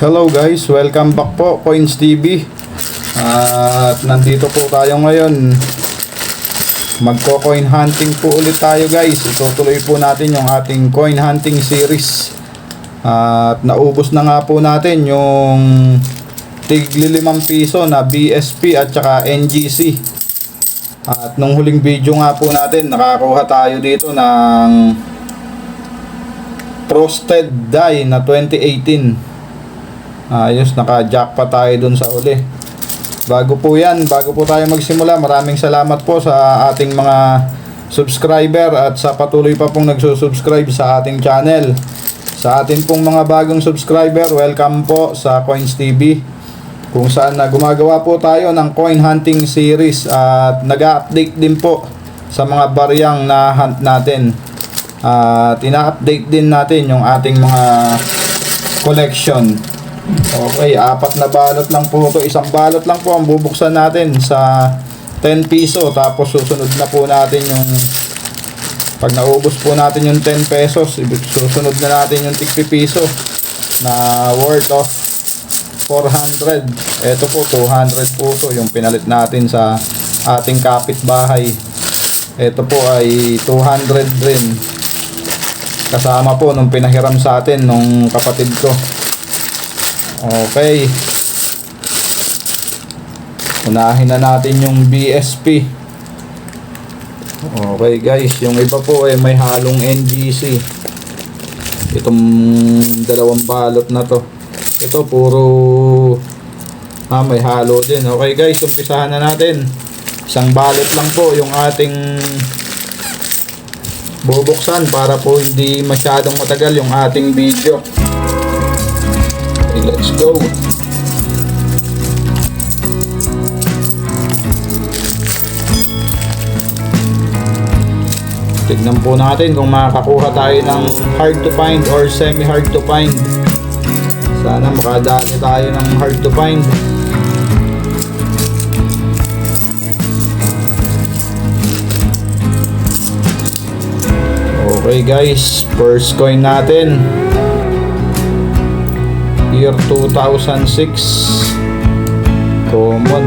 Hello guys, welcome back po Coins TV. At nandito po tayo ngayon. Magko-coin hunting po ulit tayo guys. Itutuloy po natin yung ating coin hunting series. At naubos na nga po natin yung tigli limang piso na BSP at saka NGC. At nung huling video nga po natin, nakakuha tayo dito ng Frosted Die na 2018. Ayos, naka-jackpot tayo dun sa uli. Bago po yan, bago po tayo magsimula, maraming salamat po sa ating mga subscriber at sa patuloy pa pong nagsusubscribe sa ating channel. Sa ating pong mga bagong subscriber, welcome po sa Coins TV kung saan na gumagawa po tayo ng coin hunting series at nag-update din po sa mga baryang na hunt natin. At ina-update din natin yung ating mga collection. Okay, apat na balot lang po ito. Isang balot lang po ang bubuksan natin sa 10 piso. Tapos susunod na po natin yung pag naubos po natin yung 10 pesos, susunod na natin yung tigpi piso na worth of 400. Ito po, 200 po ito yung pinalit natin sa ating kapitbahay. Ito po ay 200 rin. Kasama po nung pinahiram sa atin nung kapatid ko. Okay. Unahin na natin yung BSP. Okay guys, yung iba po ay may halong NGC. Itong dalawang balot na to. Ito puro ah, may halo din. Okay guys, umpisahan na natin. Isang balot lang po yung ating bubuksan para po hindi masyadong matagal yung ating video. Let's go. Tignan po natin kung makakakuha tayo ng hard to find or semi hard to find. Sana makadali tayo ng hard to find. Okay guys, first coin natin. Year 2006. Common.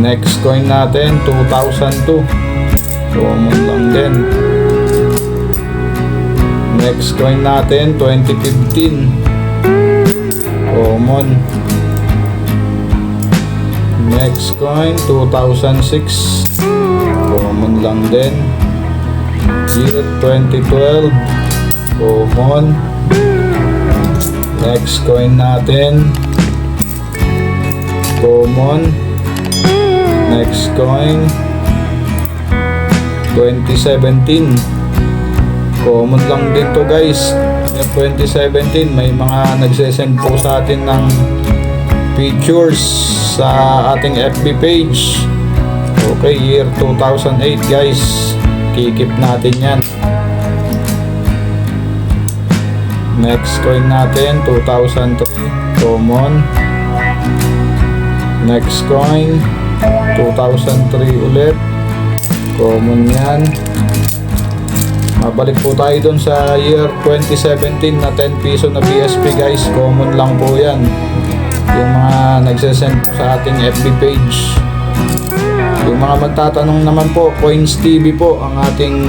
Next coin natin, 2002. Common lang din. Next coin natin, 2015. Common. Next coin, 2006. Common lang din. Year 2012. Common. Next coin natin. Common. Next coin. 2017. Common lang din to guys. Yung 2017 may mga nagsesend po sa atin ng pictures sa ating FB page. Okay, year 2008 guys. Kikip natin yan. Next coin natin, 2003. Common. Next coin, 2003 ulit. Common yan. Mabalik po tayo dun sa year 2017 na 10 piso na PSP guys. Common lang po yan. Yung mga nagsesend sa ating FB page. Yung mga magtatanong naman po, Coins TV po ang ating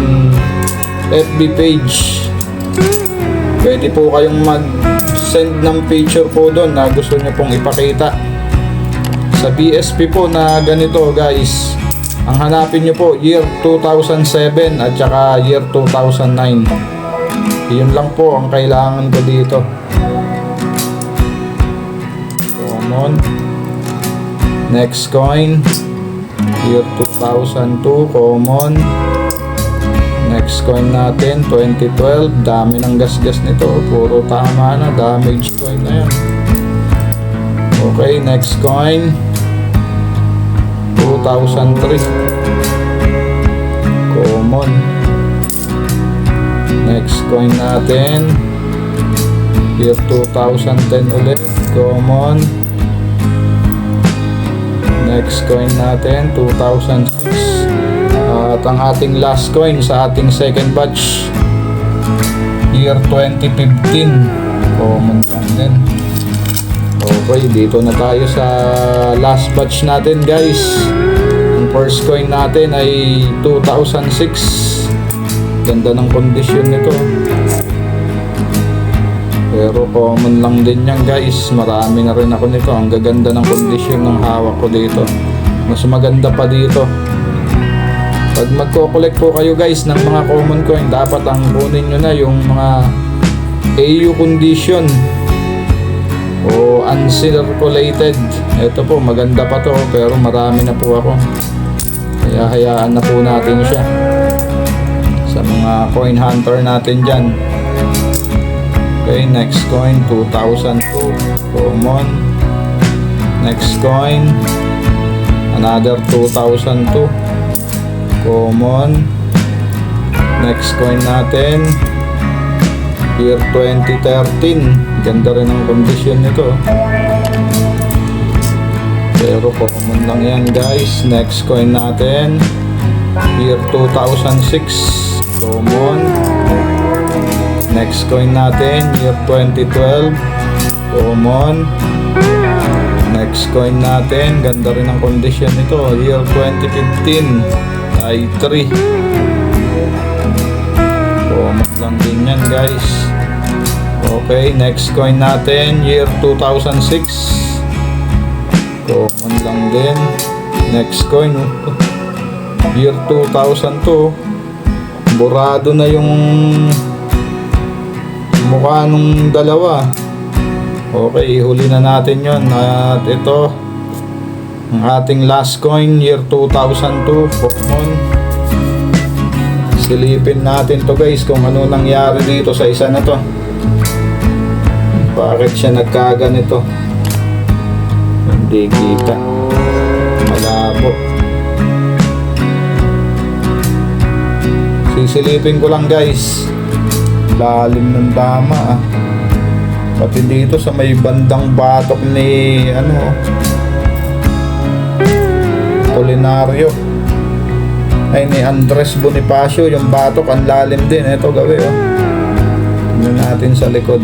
FB page. Pwede po kayong mag-send ng picture po doon na gusto nyo pong ipakita. Sa BSP po na ganito guys, ang hanapin nyo po year 2007 at saka year 2009. Yun lang po ang kailangan ko dito. Common. Next coin. Year 2002. Common. Next coin natin, 2012. Dami ng gasgas nito. Puro tama na. Damage coin na yan. Okay, next coin. 2003. Common. Next coin natin. Year 2010 ulit. Common. Next coin natin, 2006. At ang ating last coin sa ating second batch, year 2015. common lang din. Okay, dito na tayo sa last batch natin guys. Ang first coin natin ay 2006. Ganda ng kondisyon nito. Pero common lang din yan guys. Marami na rin ako nito. Ang gaganda ng kondisyon ng hawak ko dito. Mas maganda pa dito. Pag magko-collect po kayo guys ng mga common coin, dapat ang kunin nyo na yung mga AU condition o uncirculated. Ito po, maganda pa to pero marami na po ako. Kaya hayaan na po natin siya sa mga coin hunter natin dyan. Okay, next coin 2002 common. Next coin another 2002 common. Next coin natin year 2013. Ganda rin ang condition nito. Pero common lang yan guys. Next coin natin year 2006 common. Next coin natin, year 2012. Common. Next coin natin, ganda rin ang condition nito. Year 2015. Ay 3. Common lang din yan guys. Okay, next coin natin, year 2006. Common lang din. Next coin, oh. year 2002. Burado na yung mukha nung dalawa. Okay, ihuli na natin yon At ito, ang ating last coin, year 2002, common. Silipin natin to guys kung ano nangyari dito sa isa na to. Bakit siya nagkaganito? Hindi kita. Malabo. Sisilipin ko lang guys lalim ng dama ah. Pati dito sa may bandang batok ni ano Polinario ay ni Andres Bonifacio yung batok ang lalim din. Ito gawi oh. Tingnan natin sa likod.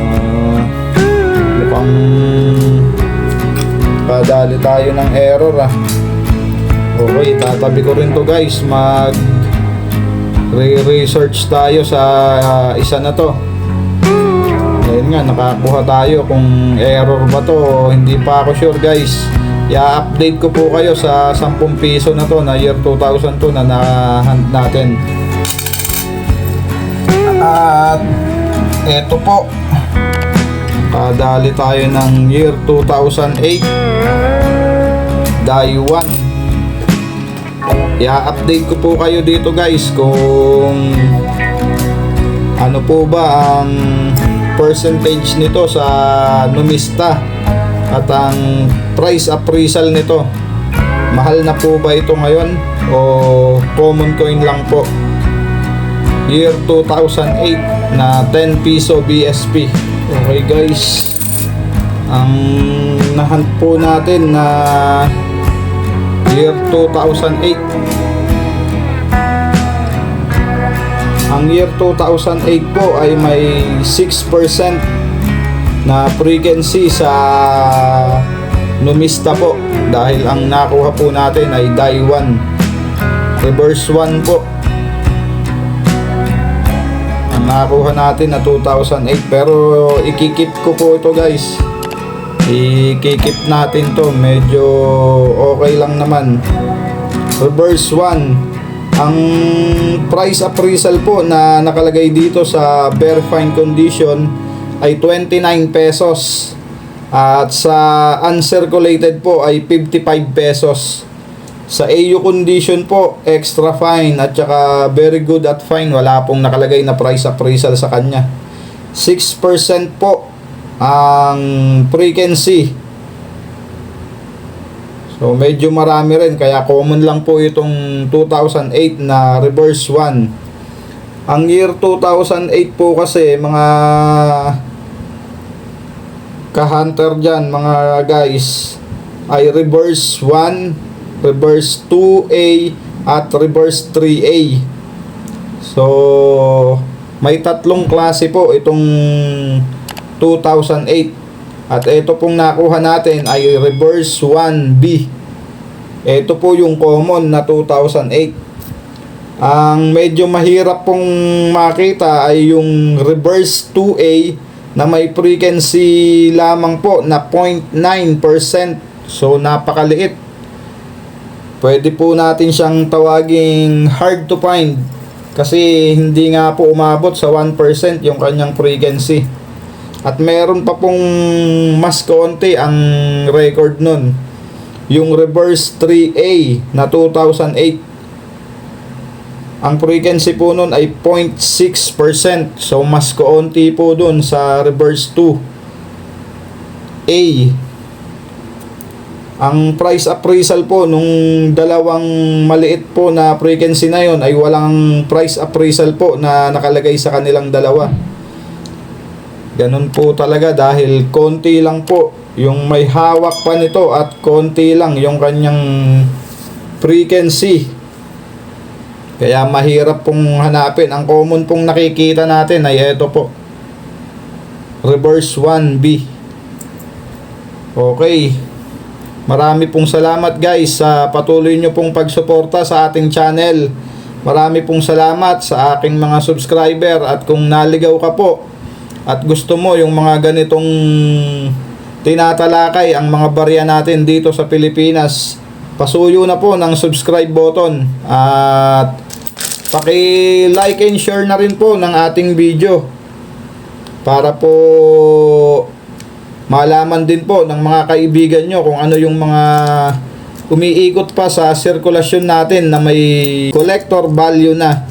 Ah, mukhang padali tayo ng error ah. Okay tatabi ko rin to guys. Mag re-research tayo sa ah, isa na to ayun nga nakakuha tayo kung error ba to hindi pa ako sure guys. I-update ko po kayo sa 10 piso na to na year 2002 na na-hunt natin. At eto po. Kadali tayo ng year 2008 die 1 i-update ko po kayo dito guys kung ano po ba ang percentage nito sa numista at ang price appraisal nito. Mahal na po ba ito ngayon o common coin lang po? Year 2008 na 10 piso BSP okay guys. Ang nahunt po natin na year 2008 ang year 2008 po ay may 6% na frequency sa numista po. Dahil ang nakuha po natin ay die 1 reverse 1 po. Ang nakuha natin na 2008 pero ikikip ko po ito guys. Ikikip natin to. Medyo okay lang naman. Reverse 1 ang price appraisal po na nakalagay dito sa bare fine condition ay 29 pesos at sa uncirculated po ay 55 pesos sa AU condition po extra fine at saka very good at fine wala pong nakalagay na price appraisal sa kanya 6% po ang frequency. So medyo marami rin kaya common lang po itong 2008 na reverse 1. Ang year 2008 po kasi mga ka-hunter dyan mga guys ay reverse 1, reverse 2A at reverse 3A. So May tatlong klase po itong 2008. At ito pong nakuha natin ay reverse 1B. Ito po yung common na 2008. Ang medyo mahirap pong makita ay yung reverse 2A na may frequency lamang po na 0.9%. So napakaliit. Pwede po natin siyang tawaging hard to find kasi hindi nga po umabot sa 1% yung kanyang frequency. At meron pa pong mas konti ang record nun. Yung reverse 3A na 2008 ang frequency po nun ay 0.6%. So, mas kaunti po dun sa reverse 2. A. Ang price appraisal po nung dalawang maliit po na frequency na yon ay walang price appraisal po na nakalagay sa kanilang dalawa. Ganun po talaga dahil konti lang po yung may hawak pa nito at konti lang yung kanyang frequency. Kaya mahirap pong hanapin. Ang common pong nakikita natin ay ito po. Reverse 1B. Okay. Marami pong salamat guys sa patuloy nyo pong pagsuporta sa ating channel. Marami pong salamat sa aking mga subscriber at kung naligaw ka po at gusto mo yung mga ganitong tinatalakay ang mga barya natin dito sa Pilipinas, pasuyo na po ng subscribe button at paki-like and share na rin po ng ating video para po malaman din po ng mga kaibigan nyo kung ano yung mga umiikot pa sa sirkulasyon natin na may collector value na.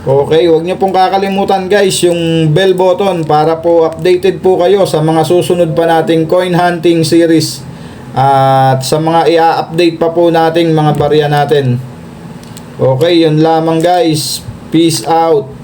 Okay, huwag nyo pong kakalimutan guys yung bell button para po updated po kayo sa mga susunod pa nating coin hunting series at sa mga i-update pa po nating mga barya natin. Okay, yun lamang guys. Peace out.